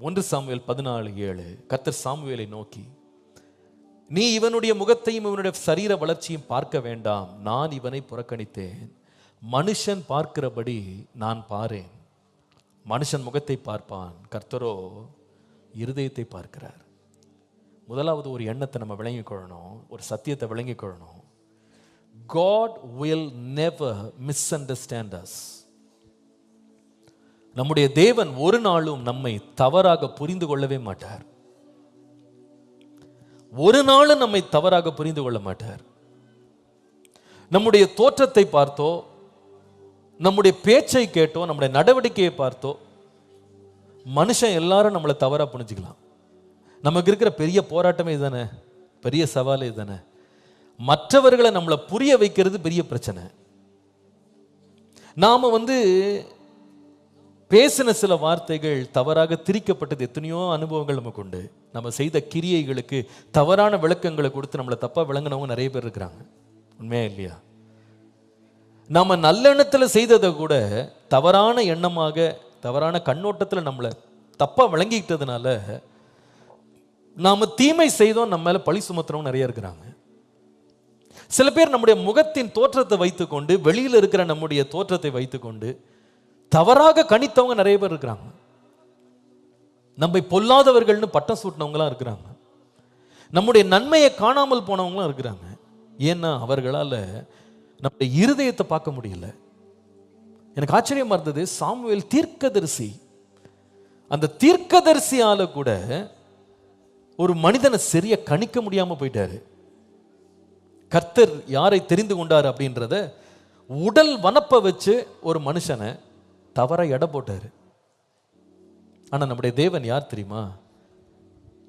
ஒன்று சாமுவேல் பதினாலு ஏழு கர்த்தர் சாமுவேலை நோக்கி நீ இவனுடைய முகத்தையும் இவனுடைய சரீர வளர்ச்சியும் பார்க்க வேண்டாம். நான் இவனை புறக்கணித்தேன். மனுஷன் பார்க்கிறபடி நான் பாரேன். மனுஷன் முகத்தை பார்ப்பான். கர்த்தரோ இருதயத்தை பார்க்கிறார். முதலாவது ஒரு எண்ணத்தை நம்ம விளங்கிக் கொள்ளணும். ஒரு சத்தியத்தை விளங்கிக் கொள்ளணும். God will never misunderstand us நம்முடைய தேவன் ஒரு நாளும் நம்மை தவறாக புரிந்து கொள்ளவே மாட்டார். ஒரு நாளும் நம்மை தவறாக புரிந்து கொள்ள மாட்டார். நம்முடைய தோற்றத்தை பார்த்தோ நம்முடைய பேச்சை கேட்டோ நம்முடைய நடவடிக்கையை பார்த்தோ மனுஷன் எல்லாரும் நம்மளை தவறா புரிஞ்சுக்கலாம். நமக்கு இருக்கிற பெரிய போராட்டமே இதுதானே? பெரிய சவால் இதுதானே? மற்றவர்களை நம்மளை புரிய வைக்கிறது பெரிய பிரச்சனை. நாம வந்து பேசின சில வார்த்தைகள் தவறாக திரிக்கப்பட்டது. எத்தனையோ அனுபவங்கள் நமக்கு உண்டு நம்ம செய்த கிரியைகளுக்கு தவறான விளக்கங்களை கொடுத்து நம்மளை தப்பாக விளங்கினவங்க நிறைய பேர் இருக்கிறாங்க. உண்மையா இல்லையா? நம்ம நல்லெண்ணத்தில் செய்ததை கூட தவறான எண்ணமாக தவறான கண்ணோட்டத்தில் நம்மளை தப்பாக விளங்கிக்கிட்டதுனால நாம் தீமை செய்தோம் நம்ம மேலே பழி சுமத்துறவங்க நிறைய இருக்கிறாங்க. சில பேர் நம்முடைய முகத்தின் தோற்றத்தை வைத்துக்கொண்டு வெளியில் இருக்கிற நம்முடைய தோற்றத்தை வைத்துக்கொண்டு தவறாக கணித்தவங்க நிறைய பேர் இருக்கிறாங்க. நம்மை பொல்லாதவர்கள்னு பட்டம் சூட்டினவங்களாம் இருக்கிறாங்க. நம்முடைய நன்மையை காணாமல் போனவங்களாம் இருக்கிறாங்க. ஏன்னா அவர்களால் நம்முடைய இருதயத்தை பார்க்க முடியல. எனக்கு ஆச்சரியமாக இருந்தது சாமுவேல் தீர்க்கதரிசி. அந்த தீர்க்கதரிசியால் கூட ஒரு மனிதனை சரியா கணிக்க முடியாமல் போயிட்டாரு. கர்த்தர் யாரை தெரிந்து கொண்டார் அப்படின்றத உடல் வனப்பை வச்சு ஒரு மனுஷனை தவற எடை போட்டாரு. ஆனால் நம்முடைய தேவன் யார் தெரியுமா?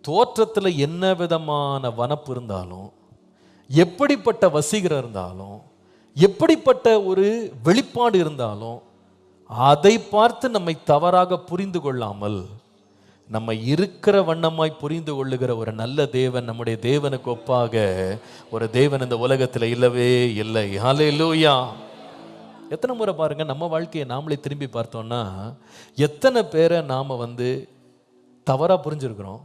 தோற்றத்தில் என்ன விதமான வனப்பு இருந்தாலும் எப்படிப்பட்ட வசீகரம் இருந்தாலும் எப்படிப்பட்ட ஒரு வெளிப்பாடு இருந்தாலும் அதை பார்த்து நம்மை தவறாக புரிந்து கொள்ளாமல் நம்ம இருக்கிற வண்ணமாய் புரிந்து கொள்ளுகிற ஒரு நல்ல தேவன் நம்முடைய தேவனுக்கு ஒப்பாக ஒரு தேவன் இந்த உலகத்தில் இல்லவே இல்லை. ஹalleluya எத்தனை முறை பாருங்கள் நம்ம வாழ்க்கையை நாமளே திரும்பி பார்த்தோம்னா எத்தனை பேரை நாம் வந்து தவறாக புரிஞ்சுருக்குறோம்.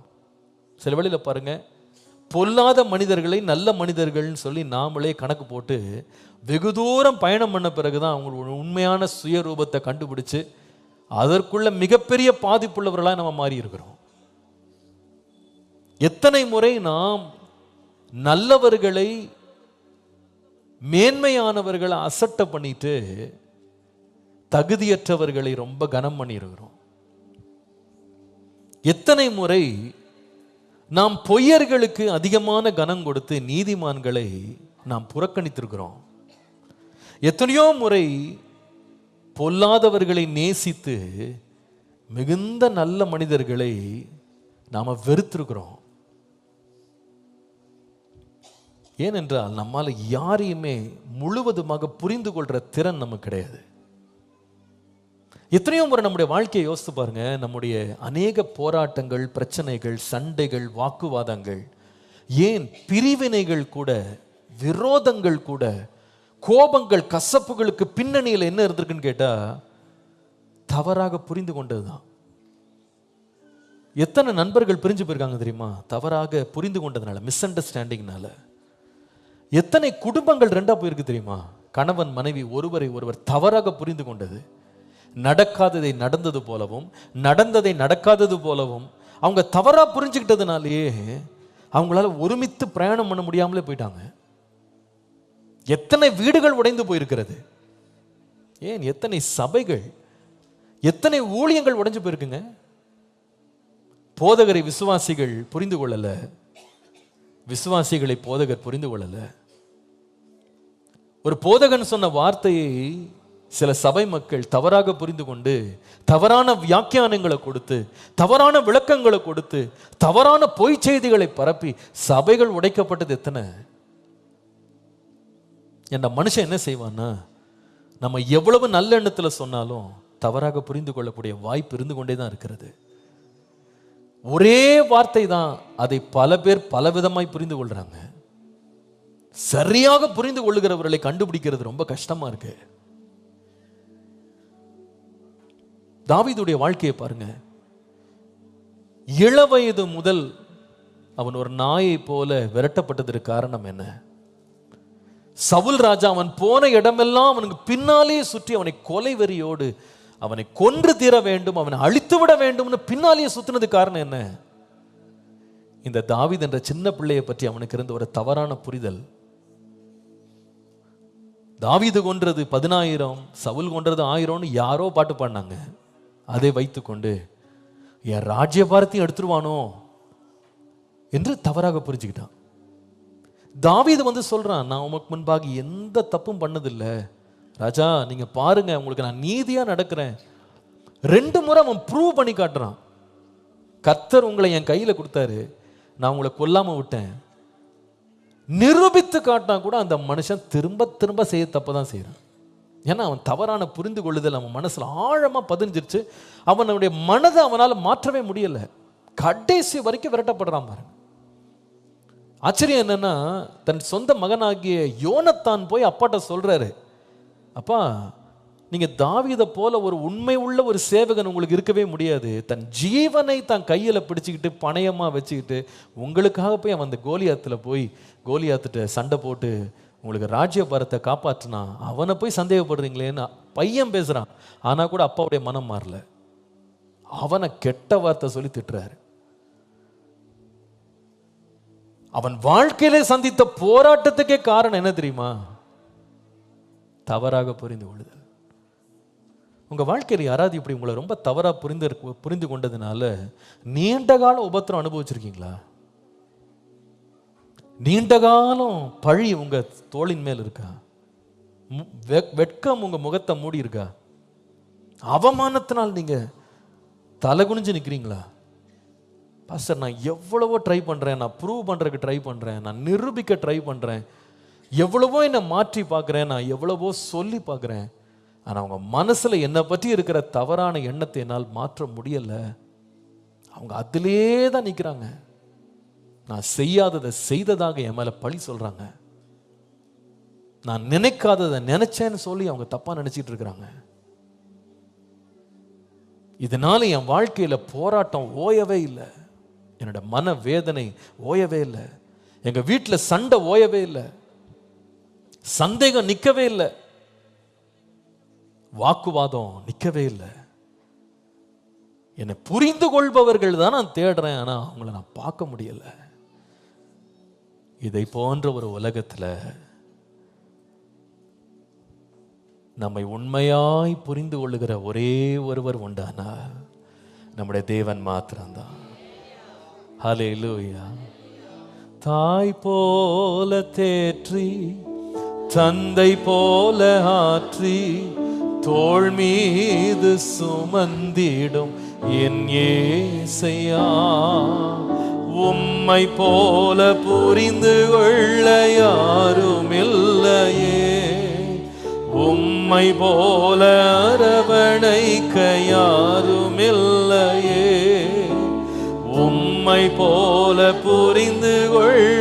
சில வழியில் பாருங்கள் பொல்லாத மனிதர்களை நல்ல மனிதர்கள்னு சொல்லி நாமளே கணக்கு போட்டு வெகு தூரம் பயணம் பண்ண பிறகு தான் அவங்களோட உண்மையான சுயரூபத்தை கண்டுபிடிச்சு அதற்குள்ள மிகப்பெரிய பாதிப்புள்ளவர்களாக நம்ம மாறி இருக்கிறோம் எத்தனை முறை நாம் நல்லவர்களை மேன்மையானவர்களை அசட்டை பண்ணிட்டு தகுதியற்றவர்களை ரொம்ப கனம் பண்ணியிருக்கிறோம். எத்தனை முறை நாம் பொய்யர்களுக்கு அதிகமான கனம் கொடுத்து நீதிமான்களை நாம் புறக்கணித்திருக்கிறோம். எத்தனையோ முறை பொல்லாதவர்களை நேசித்து மிகுந்த நல்ல மனிதர்களை நாம் வெறுத்திருக்கிறோம். ஏனென்றால் நம்மால யாரையுமே முழுவதுமாக புரிந்து கொள்கிற திறன் நமக்கு கிடையாது. எத்தனையோ முறை நம்முடைய வாழ்க்கையை யோசித்து பாருங்க நம்முடைய அநேக போராட்டங்கள் பிரச்சனைகள் சண்டைகள் வாக்குவாதங்கள் ஏன் பிரிவினைகள் கூட விரோதங்கள் கூட கோபங்கள் கசப்புகளுக்கு பின்னணியில் என்ன இருந்திருக்குன்னு கேட்டால் தவறாக புரிந்து கொண்டதுதான். எத்தனை நண்பர்கள் பிரிஞ்சு போயிருக்காங்க தெரியுமா? தவறாக புரிந்து கொண்டதுனால மிஸ் அண்டர்ஸ்டாண்டிங்னால எத்தனை குடும்பங்கள் ரெண்டா போயிருக்கு தெரியுமா? கணவன் மனைவி ஒருவரை ஒருவர் தவறாக புரிந்து கொண்டது. நடக்காததை நடந்தது போலவும் நடந்ததை நடக்காதது போலவும் அவங்க தவறாக புரிஞ்சுக்கிட்டதுனாலேயே அவங்களால ஒருமித்து பிரயாணம் பண்ண முடியாமலே போயிட்டாங்க. எத்தனை வீடுகள் உடைந்து போயிருக்கிறது? ஏன் எத்தனை சபைகள்? எத்தனை ஊழியங்கள் உடைஞ்சு போயிருக்குங்க? போதகரை விசுவாசிகள் புரிந்து கொள்ளலை. விசுவாசிகளை போதகர் புரிந்து கொள்ளல. ஒரு போதகன் சொன்ன வார்த்தையை சில சபை மக்கள் தவறாக புரிந்து கொண்டு தவறான வியாக்கியானங்களை கொடுத்து தவறான விளக்கங்களை கொடுத்து தவறான பொய் செய்திகளை பரப்பி சபைகள் உடைக்கப்பட்டது எத்தனை? என் மனுஷன் என்ன செய்வான்னா நம்ம எவ்வளவு நல்ல எண்ணத்தில் சொன்னாலும் தவறாக புரிந்து கொள்ளக்கூடிய வாய்ப்பு இருந்து கொண்டே தான் இருக்கிறது. ஒரே வார்த்தை தான் அதை பல பேர் பலவிதமாய் புரிந்து கொள்றாங்க. சரியாக புரிந்து கொள்ளுகிறவர்களை கண்டுபிடிக்கிறது ரொம்ப கஷ்டமா இருக்கு. தாவிதுடைய வாழ்க்கையை பாருங்க. இளவயது முதல் அவன் ஒரு நாயை போல விரட்டப்பட்டதற்கு காரணம் என்ன? சவுல் ராஜா அவன் போன இடமெல்லாம் அவனுக்கு பின்னாலே சுற்றி அவனை கொலை வெறியோடு அவனை கொன்று தீர வேண்டும் அவனை அழித்து விட வேண்டும்னு பின்னாலேயே சுத்தினது காரணம் என்ன? இந்த தாவித் என்ற சின்ன பிள்ளையை பற்றி அவனுக்கு இருந்த ஒரு தவறான புரிதல். தாவிது கொன்றது பதினாயிரம் சவுல் கொன்றது ஆயிரம்னு யாரோ பாட்டு பாடினாங்க. அதை வைத்துக்கொண்டு என் ராஜ்யபாரத்தையும் எடுத்துருவானோ? என்று தவறாக புரிஞ்சுக்கிட்டான். தாவீது வந்து சொல்றான் நான் உமக்கு முன்பாக எந்த தப்பும் பண்ணதில்லை. ராஜா நீங்க பாருங்க உங்களுக்கு நான் நீதியா நடக்கிறேன். ரெண்டு முறை அவன் ப்ரூவ் பண்ணி காட்டுறான். கத்தர் உங்களை என் கையில கொடுத்தாரு. நான் உங்களை கொல்லாம விட்டேன். நிரூபித்து காட்டினா கூட அந்த மனுஷன் திரும்ப திரும்ப செய்ய தப்பு தான் செய்கிறான் ஏன்னா அவன் தவறான புரிந்து கொள்ளுதல் அவன் மனசுல ஆழமா பதிஞ்சிருச்சு. அவனுடைய மனதை அவனால மாற்றவே முடியல. கடைசி வரைக்கும் விரட்டப்படுறான் பாருங்க. ஆச்சரியம் என்னன்னா தன் சொந்த மகனாகிய யோனத்தான் போய் அப்பாட்ட சொல்றாரு. அப்பா நீங்கள் தாவிதை போல ஒரு உண்மை உள்ள ஒரு சேவகன் உங்களுக்கு இருக்கவே முடியாது. தன் ஜீவனை தான் கையில் பிடிச்சிக்கிட்டு பணையமாக வச்சுக்கிட்டு உங்களுக்காக போய் அவன் அந்த கோலியாத்தில் போய் கோலியாத்துட்ட சண்டை போட்டு உங்களுக்கு ராஜ்யபாரத்தை காப்பாற்றினா அவனை போய் சந்தேகப்படுறீங்களேன்னு பையன் பேசுகிறான் ஆனால் கூட அப்பாவுடைய மனம் மாறல. அவனை கெட்ட வார்த்தை சொல்லி திட்டுறாரு. அவன் வாழ்க்கையிலே சந்தித்த போராட்டத்துக்கே காரணம் என்ன தெரியுமா? தவறாக புரிந்து கொள்ளுதல். உங்கள் வாழ்க்கையில் யாராவது இப்படி உங்களை ரொம்ப தவறாக புரிந்து புரிந்து கொண்டதுனால நீண்ட கால உபத்திரம் அனுபவிச்சிருக்கீங்களா? நீண்ட காலம் பழி உங்கள் தோளின் மேல் இருக்கா? மு- வெட்கம் உங்கள் முகத்தை மூடி இருக்கா? அவமானத்தினால் நீங்கள் தலை குனிஞ்சு நிற்கிறீங்களா பாஸ்டர் நான் எவ்வளவோ ட்ரை பண்ணுறேன் நான் ப்ரூவ் பண்ணுறதுக்கு ட்ரை பண்ணுறேன் நான் நிரூபிக்க ட்ரை பண்ணுறேன் எவ்வளவோ என்னை மாற்றி பார்க்குறேன் நான் எவ்வளவோ சொல்லி பார்க்குறேன். ஆனால் அவங்க மனசில் என்னை பற்றி இருக்கிற தவறான எண்ணத்தை என்னால் மாற்ற முடியலை. அவங்க அதிலே தான் நிற்கிறாங்க நான் செய்யாததை செய்ததாக என் மேலே பழி சொல்கிறாங்க நான் நினைக்காததை நினைச்சேன்னு சொல்லி அவங்க தப்பாக நினச்சிட்டு இருக்கிறாங்க. இதனால என் வாழ்க்கையில் போராட்டம் ஓயவே இல்லை. என்னோட மன வேதனை ஓயவே இல்லை. எங்கள் வீட்டில் சண்டை ஓயவே இல்லை. சந்தேகம் நிற்கவே இல்லை. வாக்குவாதம் நிற்கவே இல்லை. என்னை புரிந்து கொள்பவர்கள் தான் நான் தேடுறேன் ஆனா அவங்கள நான் பார்க்க முடியல. இதை போன்ற ஒரு உலகத்துல நம்மை உண்மையாய் புரிந்து கொள்ளுகிற ஒரே ஒருவர் உண்டானால் நம்முடைய தேவன் மாத்திரம்தான். ஹalleluya தாய் போல தேற்றி தந்தை போல ஆற்றி தோல் மீது சுமந்திடும் என் ஏசையா. உம்மை போல புரிந்து கொள்ள யாரும் இல்லையே உம்மை போல அரவணைக்க யாரும் இல்லையே உம்மை போல புரிந்து கொள்ள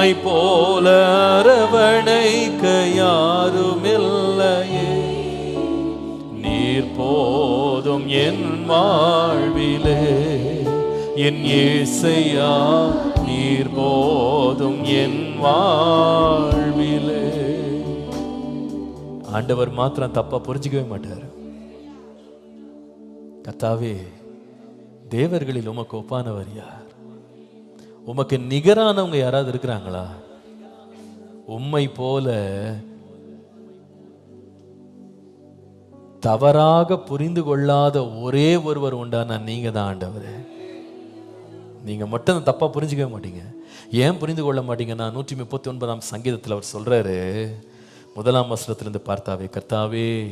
உம்மை போல அரவணைக்க யாருமில்லையே நீர் போதும் என் வாழ்விலே என் இசையா நீர் போதும் என் வாழ்விலே. ஆண்டவர் மாத்திரம் தப்பா புரிஞ்சுக்கவே மாட்டார். கத்தாவே தேவர்களில் உமக்கு ஒப்பானவர் யார்? உமக்கு நிகரானவங்க யாராவது இருக்கிறாங்களா? உம்மை போல தவறாக புரிந்து கொள்ளாத ஒரே ஒருவர் உண்டான நீங்க தான் ஆண்டவர். நீங்க மட்டும் தப்பா புரிஞ்சுக்கவே மாட்டீங்க. ஏன் புரிந்து கொள்ள மாட்டீங்கன்னா நூற்றி முப்பத்தி ஒன்பதாம் சங்கீதத்தில் அவர் சொல்றாரு. முதலாம் வசனத்திலிருந்து பார்த்தாவே கர்த்தாவே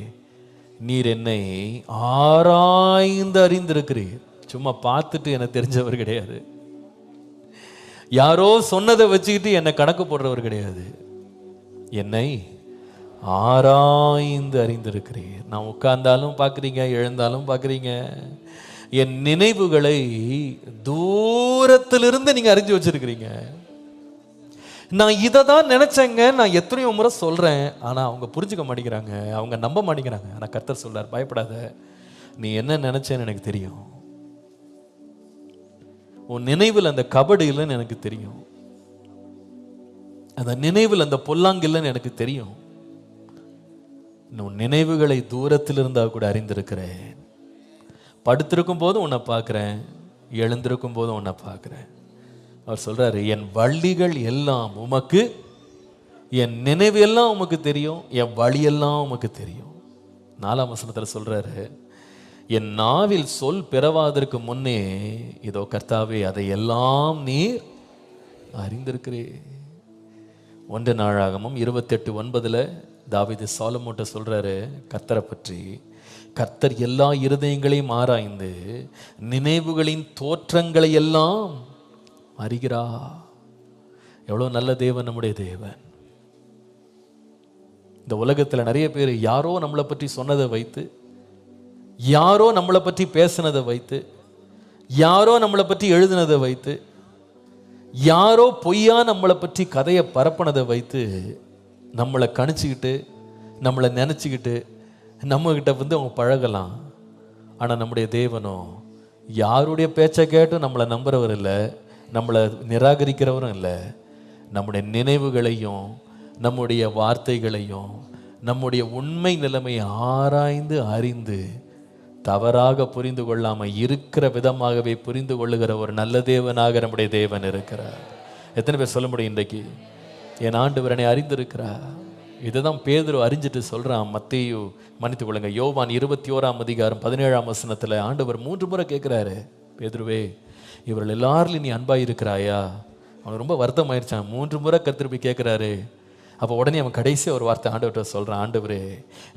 நீர் என்னை ஆராய்ந்து அறிந்திருக்கிறீர். சும்மா பார்த்துட்டு எனக்கு தெரிஞ்சவர் கிடையாது. யாரோ சொன்னதை வச்சுக்கிட்டு என்னை கணக்கு போடுறவர் கிடையாது. என்னை ஆராய்ந்து அறிந்திருக்கிறேன் நான் உட்கார்ந்தாலும் பார்க்குறீங்க எழுந்தாலும் பார்க்குறீங்க. என் நினைவுகளை தூரத்திலிருந்து நீங்கள் அறிஞ்சு வச்சிருக்கிறீங்க. நான் இதை தான் நினச்சேங்க நான் எத்தனையோ முறை சொல்கிறேன் ஆனால் அவங்க புரிஞ்சுக்க மாட்டேங்கிறாங்க அவங்க நம்ப மாட்டேங்கிறாங்க. ஆனால் கர்த்தர் சொல்கிறார் பயப்படாத. நீ என்ன நினச்சேன்னு எனக்கு தெரியும். உன் நினைவில் அந்த கபடு இல்லைன்னு எனக்கு தெரியும். அந்த நினைவில் அந்த பொல்லாங்கு இல்லைன்னு எனக்கு தெரியும். உன் நினைவுகளை தூரத்தில் இருந்தால் கூட அறிந்திருக்கிறேன். படுத்திருக்கும் போதும் உன்னை பார்க்குறேன். எழுந்திருக்கும் போதும் உன்னை பார்க்குறேன். அவர் சொல்கிறாரு என் வழிகள் எல்லாம் உமக்கு என் நினைவு எல்லாம் உமக்கு தெரியும் என் வழியெல்லாம் உமக்கு தெரியும். நாலாம் வசனத்தில் சொல்கிறாரு என் நாவில் சொல் பிறவாதற்கு முன்னே இதோ கர்த்தாவே அதை எல்லாம் நீர் அறிந்திருக்கிறே ஒன்று நாளாகமும் இருபத்தெட்டு ஒன்பதுல தாவீது சாலமோட்ட சொல்கிறாரு கர்த்தரை பற்றி கர்த்தர் எல்லா இருதயங்களையும் ஆராய்ந்து நினைவுகளின் தோற்றங்களை எல்லாம் அறிகிறா எவ்வளோ நல்ல தேவன் நம்முடைய தேவன். இந்த உலகத்தில் நிறைய பேர் யாரோ நம்மளை பற்றி சொன்னதை வைத்து யாரோ நம்மளை பற்றி பேசினதை வைத்து யாரோ நம்மளை பற்றி எழுதினதை வைத்து யாரோ பொய்யா நம்மளை பற்றி கதையை பரப்பினதை வைத்து நம்மளை கணிச்சுக்கிட்டு நம்மளை நினச்சிக்கிட்டு நம்மக்கிட்ட வந்து அவங்க பழகலாம். ஆனால் நம்முடைய தேவனோ யாருடைய பேச்சை கேட்டும் நம்மளை நம்புறவர் இல்லை நம்மளை நிராகரிக்கிறவரும் இல்லை. நம்முடைய நினைவுகளையும் நம்முடைய வார்த்தைகளையும் நம்முடைய உண்மை நிலைமையை ஆராய்ந்து அறிந்து தவறாக புரிந்து கொள்ளாமல் இருக்கிற விதமாகவே புரிந்து கொள்ளுகிற ஒரு நல்ல தேவனாக நம்முடைய தேவன் இருக்கிறார். எத்தனை பேர் சொல்ல முடியும் இன்றைக்கு? என் ஆண்டு என்னை அறிந்திருக்கிறார். இதுதான் பேதுரு அறிஞ்சிட்டு சொல்கிறான் மத்தையோ மன்னித்துக் கொள்ளுங்க யோவான் இருபத்தி ஓராம் அதிகாரம் பதினேழாம் வசனத்தில் ஆண்டவர் மூன்று முறை கேட்குறாரு பேதுருவே இவர்கள் எல்லாருலையும் நீ அன்பாக இருக்கிறாயா அவனுக்கு ரொம்ப வருத்தம் ஆயிடுச்சான் மூன்று முறை கத்திருப்பி கேட்குறாரு அப்போ உடனே அவன் கடைசி ஒரு வார்த்தை ஆண்டவர்கிட்ட சொல்கிறான் ஆண்டவரே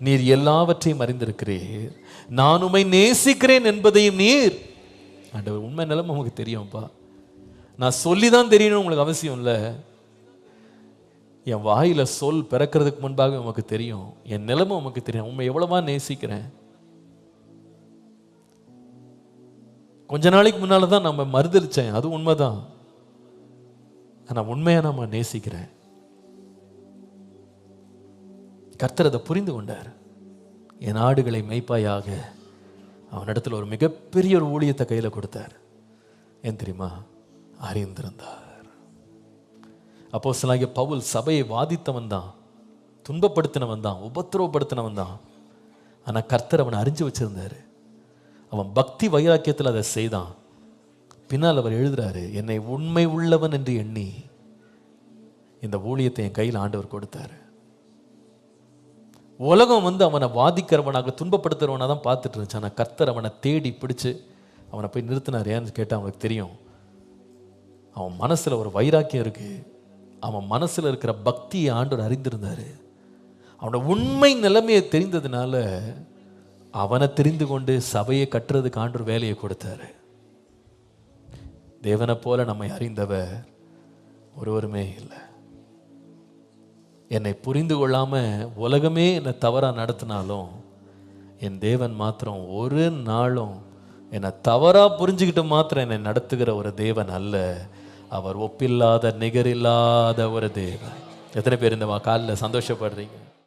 நீர் எல்லாவற்றையும் அறிந்திருக்கிறீர். நான் உண்மை நேசிக்கிறேன் என்பதையும் நீர். ஆண்டவர் உண்மை நிலைமை உங்களுக்கு தெரியும்ப்பா நான் சொல்லி தான் தெரியணும் உங்களுக்கு அவசியம் இல்லை. என் வாயில் சொல் பிறக்கிறதுக்கு முன்பாக உமக்கு தெரியும். என் நிலைமை உமக்கு தெரியும். உண்மை எவ்வளவா நேசிக்கிறேன். கொஞ்ச நாளைக்கு முன்னால் தான் நம்ம மறுதளிச்சேன் அது உண்மைதான். ஆனால் உண்மையாக நம்ம நேசிக்கிறேன். கர்த்தர் அதை புரிந்து கொண்டார். என் ஆடுகளை மெய்ப்பாயாக அவனிடத்தில் ஒரு மிகப்பெரிய ஒரு ஊழியத்தை கையில் கொடுத்தார். ஏன் தெரியுமா? அறிந்திருந்தார். அப்போ சிலாகிய பவுல் சபையை வாதித்தவன் தான் துன்பப்படுத்தினவன் தான் உபத்திரவப்படுத்தினவன் தான். ஆனால் கர்த்தர் அவனை அறிஞ்சு வச்சிருந்தாரு. அவன் பக்தி வைராக்கியத்தில் அதை செய்தான். பின்னால் அவர் எழுதுறாரு என்னை உண்மை உள்ளவன் என்று எண்ணி இந்த ஊழியத்தை என் கையில் ஆண்டவர் கொடுத்தாரு. உலகம் வந்து அவனை வாதிக்கிறவனாக துன்பப்படுத்துறவனாக தான் பார்த்துட்டு இருந்துச்சு ஆனால் கர்த்தர் அவனை தேடி பிடிச்சு அவனை போய் நிறுத்தினார். ஏன்னு கேட்டால் அவனுக்கு தெரியும். அவன் மனசில் ஒரு வைராக்கியம் இருக்குது அவன் மனசில் இருக்கிற பக்தியை ஆண்டவர் அறிந்திருந்தாரு. அவனோட உண்மை நிலைமையை தெரிந்ததுனால அவனை தெரிந்து கொண்டு சபையை கட்டுறதுக்கு ஆண்டவர் வேலையை கொடுத்தாரு. தேவனை போல நம்மை அறிந்தவர் ஒருவருமே இல்லை. என்னை புரிந்து கொள்ளாமல் உலகமே என்னை தவறாக நடத்தினாலும் என் தேவன் மாத்திரம் ஒரு நாளும் என்னை தவறாக புரிஞ்சுக்கிட்டு மாத்திரம் என்னை நடத்துகிற ஒரு தேவன் அல்ல. அவர் ஒப்பில்லாத நிகரில்லாத ஒரு தேவன். எத்தனை பேர் இந்த காலில் சந்தோஷப்படுறீங்க?